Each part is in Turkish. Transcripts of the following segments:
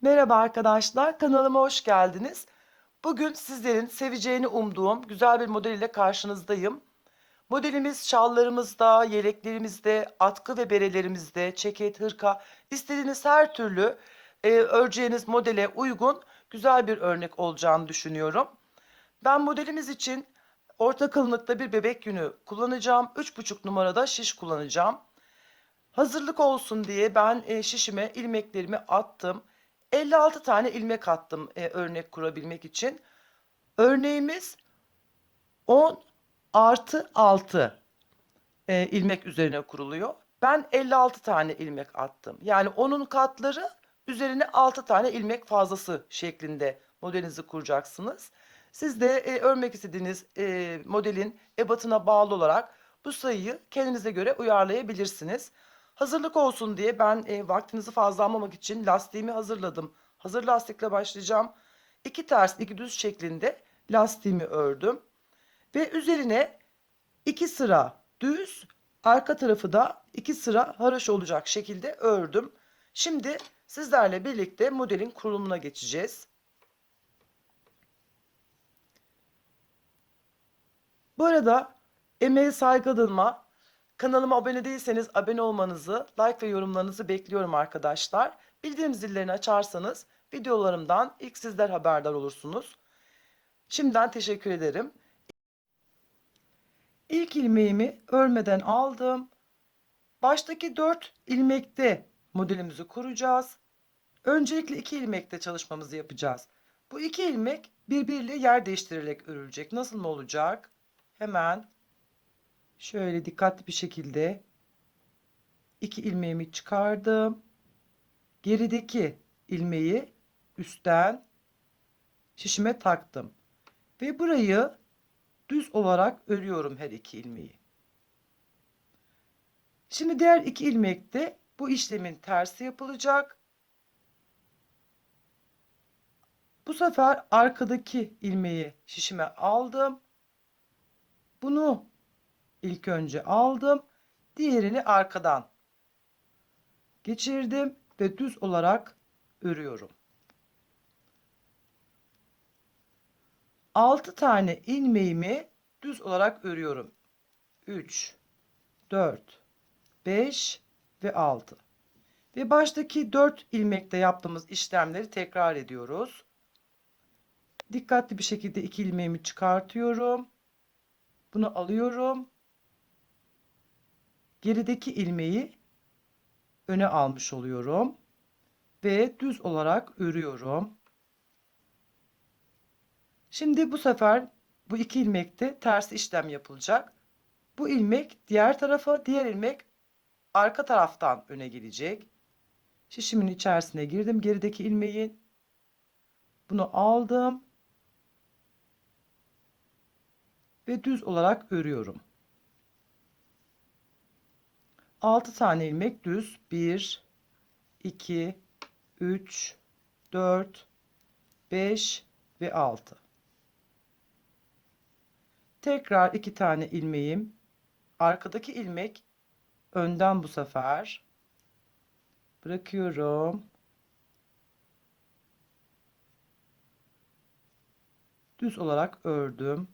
Merhaba arkadaşlar, kanalıma hoş geldiniz. Bugün sizlerin seveceğini umduğum güzel bir model ile karşınızdayım. Modelimiz şallarımızda, yeleklerimizde, atkı ve berelerimizde, ceket, hırka, istediğiniz her türlü e, öreceğiniz modele uygun güzel bir örnek olacağını düşünüyorum. Ben modelimiz için orta kalınlıkta bir bebek yünü kullanacağım. 3,5 numarada şiş kullanacağım. Hazırlık olsun diye ben e, şişime ilmeklerimi attım. 56 tane ilmek attım e, örnek kurabilmek için. Örneğimiz 10 artı 6 e, ilmek üzerine kuruluyor. Ben 56 tane ilmek attım. Yani onun katları üzerine 6 tane ilmek fazlası şeklinde modelinizi kuracaksınız. Siz de e, örmek istediğiniz e, modelin ebatına bağlı olarak bu sayıyı kendinize göre uyarlayabilirsiniz. Hazırlık olsun diye ben e, vaktinizi fazla almamak için lastiğimi hazırladım. Hazır lastikle başlayacağım. İki ters iki düz şeklinde lastiğimi ördüm. Ve üzerine iki sıra düz arka tarafı da iki sıra haraş olacak şekilde ördüm. Şimdi sizlerle birlikte modelin kurulumuna geçeceğiz. Bu arada emeğe saygı duyma, Kanalıma abone değilseniz abone olmanızı, like ve yorumlarınızı bekliyorum arkadaşlar. Bildirim zillerini açarsanız videolarımdan ilk sizler haberdar olursunuz. Şimdiden teşekkür ederim. İlk ilmeğimi örmeden aldım. Baştaki 4 ilmekte modelimizi kuracağız. Öncelikle 2 ilmekte çalışmamızı yapacağız. Bu 2 ilmek birbiriyle yer değiştirilerek örülecek. Nasıl mı olacak? Hemen Şöyle dikkatli bir şekilde iki ilmeğimi çıkardım. Gerideki ilmeği üstten şişime taktım. Ve burayı düz olarak örüyorum her iki ilmeği. Şimdi diğer iki ilmekte bu işlemin tersi yapılacak. Bu sefer arkadaki ilmeği şişime aldım. Bunu ilk önce aldım. Diğerini arkadan geçirdim ve düz olarak örüyorum. 6 tane ilmeğimi düz olarak örüyorum. 3 4 5 ve 6. Ve baştaki 4 ilmekte yaptığımız işlemleri tekrar ediyoruz. Dikkatli bir şekilde iki ilmeğimi çıkartıyorum. Bunu alıyorum gerideki ilmeği öne almış oluyorum ve düz olarak örüyorum. Şimdi bu sefer bu iki ilmekte ters işlem yapılacak. Bu ilmek diğer tarafa, diğer ilmek arka taraftan öne gelecek. Şişimin içerisine girdim gerideki ilmeğin. Bunu aldım. Ve düz olarak örüyorum. 6 tane ilmek düz. 1 2 3 4 5 ve 6 tekrar 2 tane ilmeğim. Arkadaki ilmek önden bu sefer. Bırakıyorum. Düz olarak ördüm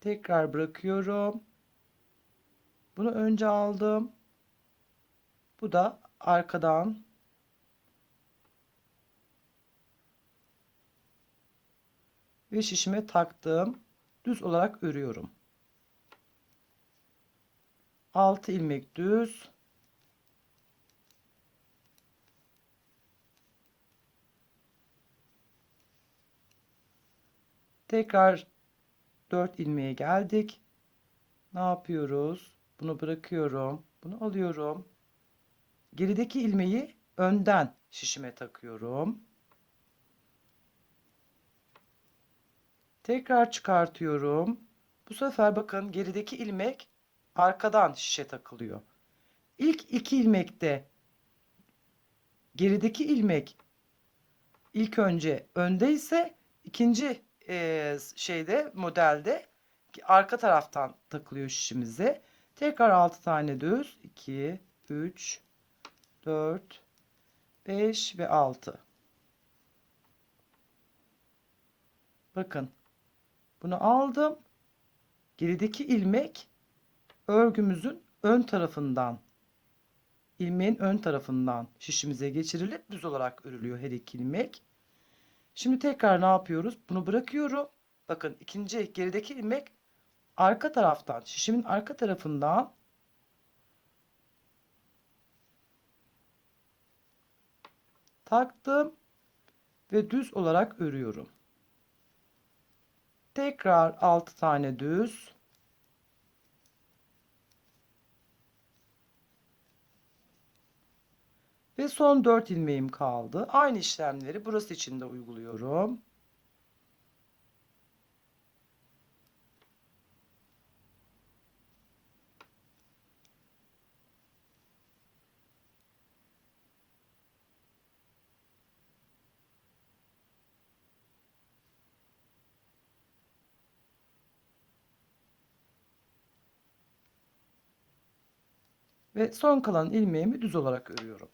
Tekrar bırakıyorum. Bunu önce aldım. Bu da arkadan ve şişime taktım. Düz olarak örüyorum. 6 ilmek düz. Tekrar 4 ilmeğe geldik. Ne yapıyoruz? Bunu bırakıyorum. Bunu alıyorum. Gerideki ilmeği önden şişime takıyorum. Tekrar çıkartıyorum. Bu sefer bakın gerideki ilmek arkadan şişe takılıyor. İlk iki ilmekte gerideki ilmek ilk önce önde ise ikinci e, şeyde modelde arka taraftan takılıyor şişimize. Tekrar 6 tane düz. 2, 3 4 5 ve 6 bakın bunu aldım gerideki ilmek örgümüzün ön tarafından ilmeğin ön tarafından şişimize geçirilip düz olarak örülüyor her iki ilmek şimdi tekrar ne yapıyoruz bunu bırakıyorum bakın ikinci gerideki ilmek arka taraftan şişimin arka tarafından taktım ve düz olarak örüyorum. Tekrar 6 tane düz. Ve son 4 ilmeğim kaldı. Aynı işlemleri burası için de uyguluyorum. ve son kalan ilmeğimi düz olarak örüyorum.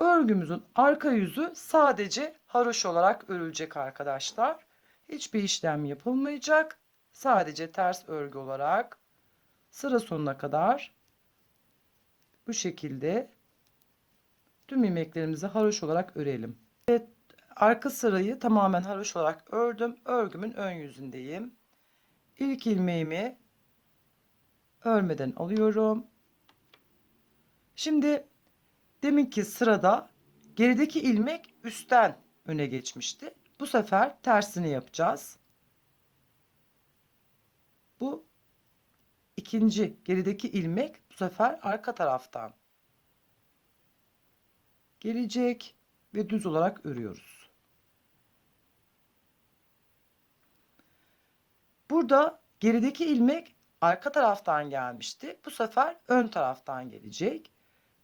Örgümüzün arka yüzü sadece haroş olarak örülecek arkadaşlar. Hiçbir işlem yapılmayacak. Sadece ters örgü olarak sıra sonuna kadar bu şekilde tüm ilmeklerimizi haroş olarak örelim. Evet, arka sırayı tamamen haroş olarak ördüm. Örgümün ön yüzündeyim. İlk ilmeğimi örmeden alıyorum. Şimdi deminki sırada gerideki ilmek üstten öne geçmişti. Bu sefer tersini yapacağız. Bu ikinci gerideki ilmek bu sefer arka taraftan gelecek ve düz olarak örüyoruz. Burada gerideki ilmek arka taraftan gelmişti. Bu sefer ön taraftan gelecek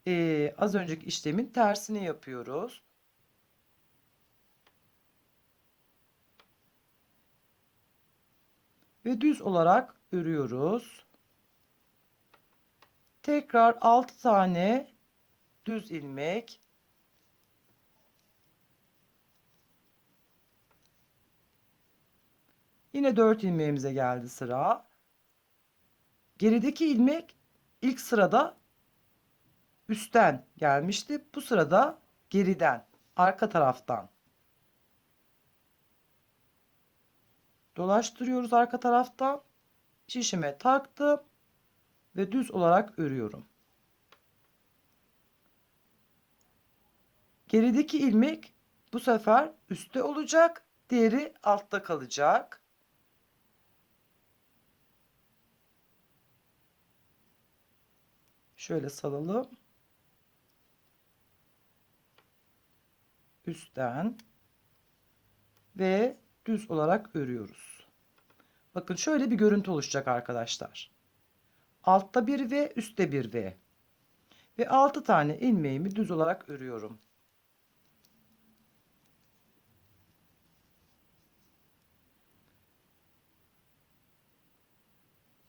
e, az önceki işlemin tersini yapıyoruz. Ve düz olarak örüyoruz. Tekrar 6 tane düz ilmek Yine 4 ilmeğimize geldi sıra. Gerideki ilmek ilk sırada üstten gelmişti. Bu sırada geriden, arka taraftan dolaştırıyoruz arka taraftan. Şişime taktım ve düz olarak örüyorum. Gerideki ilmek bu sefer üstte olacak, diğeri altta kalacak. Şöyle salalım. Üstten ve düz olarak örüyoruz. Bakın şöyle bir görüntü oluşacak arkadaşlar. Altta bir V, üstte bir V. Ve 6 tane ilmeğimi düz olarak örüyorum.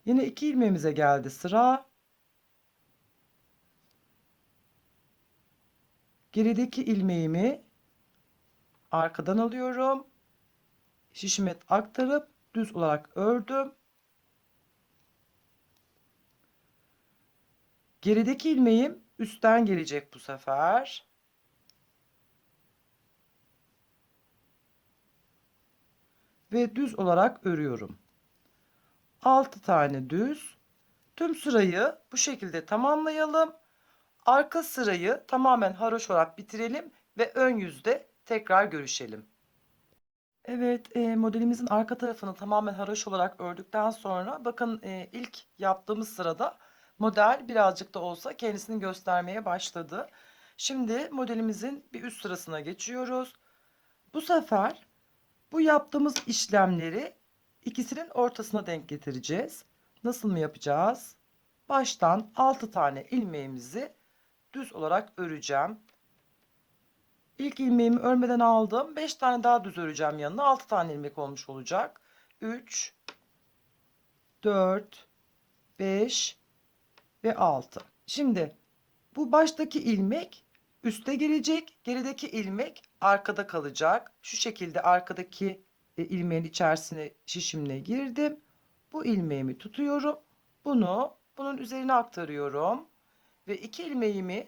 Yine iki ilmeğimize geldi sıra. Gerideki ilmeğimi arkadan alıyorum. Şişime aktarıp düz olarak ördüm. Gerideki ilmeğim üstten gelecek bu sefer. Ve düz olarak örüyorum. 6 tane düz. Tüm sırayı bu şekilde tamamlayalım. Arka sırayı tamamen haroş olarak bitirelim ve ön yüzde tekrar görüşelim. Evet, e, modelimizin arka tarafını tamamen haroş olarak ördükten sonra bakın e, ilk yaptığımız sırada model birazcık da olsa kendisini göstermeye başladı. Şimdi modelimizin bir üst sırasına geçiyoruz. Bu sefer bu yaptığımız işlemleri ikisinin ortasına denk getireceğiz. Nasıl mı yapacağız? Baştan 6 tane ilmeğimizi düz olarak öreceğim. İlk ilmeğimi örmeden aldım. 5 tane daha düz öreceğim yanına. 6 tane ilmek olmuş olacak. 3 4 5 ve 6. Şimdi Bu baştaki ilmek üste gelecek, gerideki ilmek arkada kalacak. Şu şekilde arkadaki e, ilmeğin içerisine şişimle girdim. Bu ilmeğimi tutuyorum. Bunu bunun üzerine aktarıyorum ve iki ilmeğimi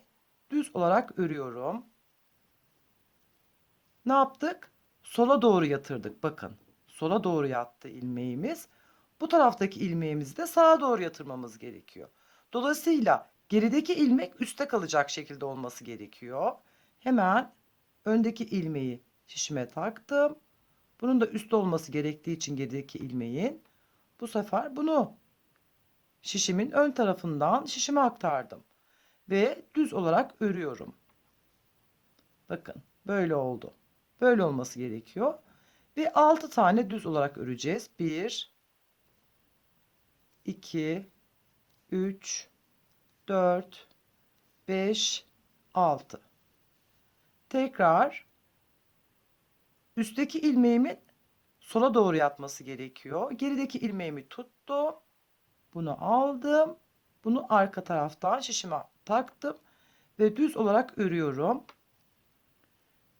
düz olarak örüyorum. Ne yaptık? Sola doğru yatırdık. Bakın. Sola doğru yattı ilmeğimiz. Bu taraftaki ilmeğimizi de sağa doğru yatırmamız gerekiyor. Dolayısıyla gerideki ilmek üstte kalacak şekilde olması gerekiyor. Hemen öndeki ilmeği şişime taktım. Bunun da üstte olması gerektiği için gerideki ilmeğin bu sefer bunu şişimin ön tarafından şişime aktardım ve düz olarak örüyorum. Bakın böyle oldu. Böyle olması gerekiyor. Ve 6 tane düz olarak öreceğiz. 1 2 3 4 5 6 Tekrar üstteki ilmeğimin sola doğru yatması gerekiyor. Gerideki ilmeğimi tuttum. Bunu aldım. Bunu arka taraftan şişime taktım ve düz olarak örüyorum.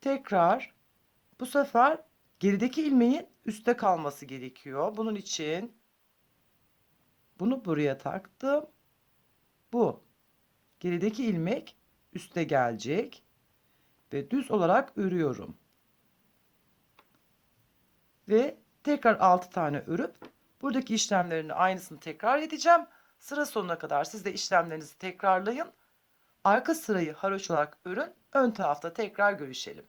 Tekrar bu sefer gerideki ilmeğin üstte kalması gerekiyor. Bunun için bunu buraya taktım. Bu gerideki ilmek üste gelecek ve düz olarak örüyorum. Ve tekrar 6 tane örüp buradaki işlemlerini aynısını tekrar edeceğim. Sıra sonuna kadar siz de işlemlerinizi tekrarlayın. Arka sırayı haroş olarak örün. Ön tarafta tekrar görüşelim.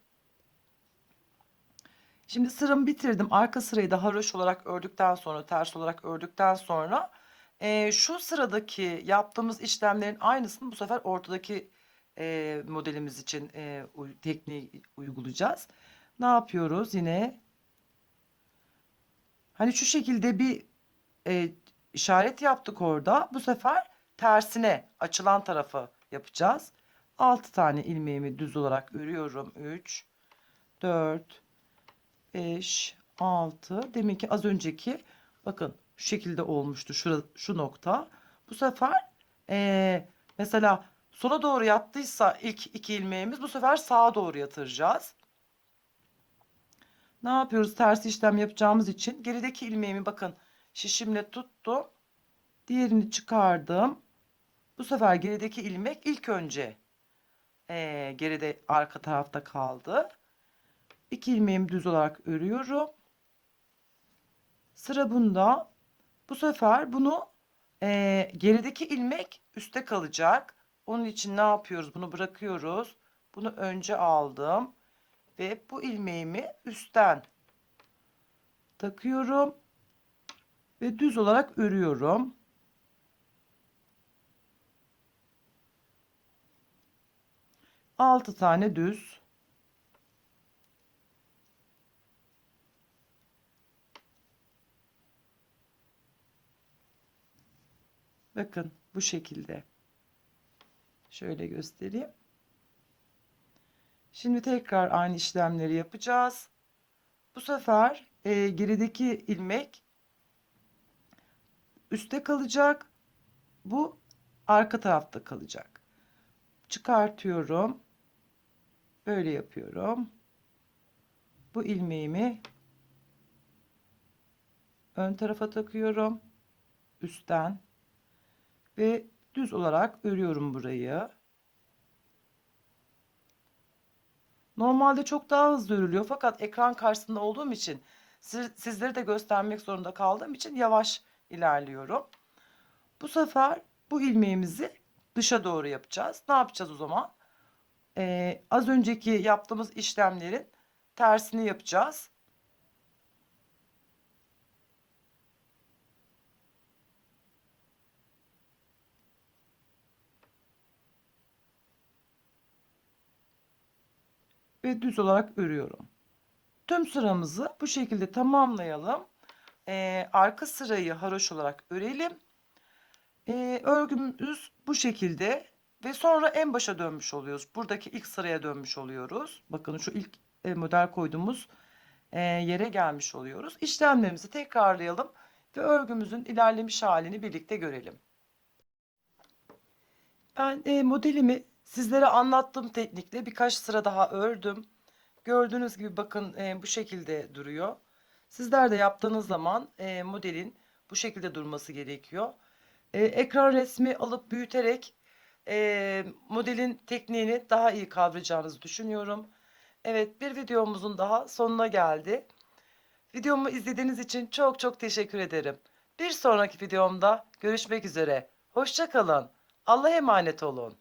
Şimdi sıramı bitirdim. Arka sırayı da haroş olarak ördükten sonra, ters olarak ördükten sonra e, şu sıradaki yaptığımız işlemlerin aynısını bu sefer ortadaki e, modelimiz için e, tekniği uygulayacağız. Ne yapıyoruz? Yine hani şu şekilde bir e, işaret yaptık orada. Bu sefer tersine açılan tarafı yapacağız. 6 tane ilmeğimi düz olarak örüyorum. 3 4 5 6 demin ki az önceki bakın şu şekilde olmuştu şu, şu nokta. Bu sefer eee, mesela sola doğru yattıysa ilk iki ilmeğimiz bu sefer sağa doğru yatıracağız. Ne yapıyoruz? Ters işlem yapacağımız için gerideki ilmeğimi bakın şişimle tuttum. Diğerini çıkardım. Bu sefer gerideki ilmek ilk önce eee, geride arka tarafta kaldı. İki ilmeğimi düz olarak örüyorum. Sıra bunda. Bu sefer bunu eee, gerideki ilmek üstte kalacak. Onun için ne yapıyoruz? Bunu bırakıyoruz. Bunu önce aldım ve bu ilmeğimi üstten takıyorum ve düz olarak örüyorum. Altı tane düz. Bakın bu şekilde. Şöyle göstereyim. Şimdi tekrar aynı işlemleri yapacağız. Bu sefer e, gerideki ilmek üstte kalacak. Bu arka tarafta kalacak. Çıkartıyorum. Böyle yapıyorum. Bu ilmeğimi ön tarafa takıyorum. Üstten ve düz olarak örüyorum burayı. Normalde çok daha hızlı örülüyor fakat ekran karşısında olduğum için siz, sizlere de göstermek zorunda kaldığım için yavaş ilerliyorum. Bu sefer bu ilmeğimizi dışa doğru yapacağız. Ne yapacağız o zaman? Ee, az önceki yaptığımız işlemlerin tersini yapacağız. Ve düz olarak örüyorum. Tüm sıramızı bu şekilde tamamlayalım. Ee, arka sırayı haroş olarak örelim. Ee, örgümüz bu şekilde ve sonra en başa dönmüş oluyoruz. Buradaki ilk sıraya dönmüş oluyoruz. Bakın şu ilk e, model koyduğumuz e, yere gelmiş oluyoruz. İşlemlerimizi tekrarlayalım ve örgümüzün ilerlemiş halini birlikte görelim. Ben e, modelimi Sizlere anlattığım teknikle birkaç sıra daha ördüm. Gördüğünüz gibi bakın e, bu şekilde duruyor. Sizler de yaptığınız zaman e, modelin bu şekilde durması gerekiyor. E, ekran resmi alıp büyüterek e, modelin tekniğini daha iyi kavrayacağınızı düşünüyorum. Evet bir videomuzun daha sonuna geldi. Videomu izlediğiniz için çok çok teşekkür ederim. Bir sonraki videomda görüşmek üzere. Hoşça kalın. Allah'a emanet olun.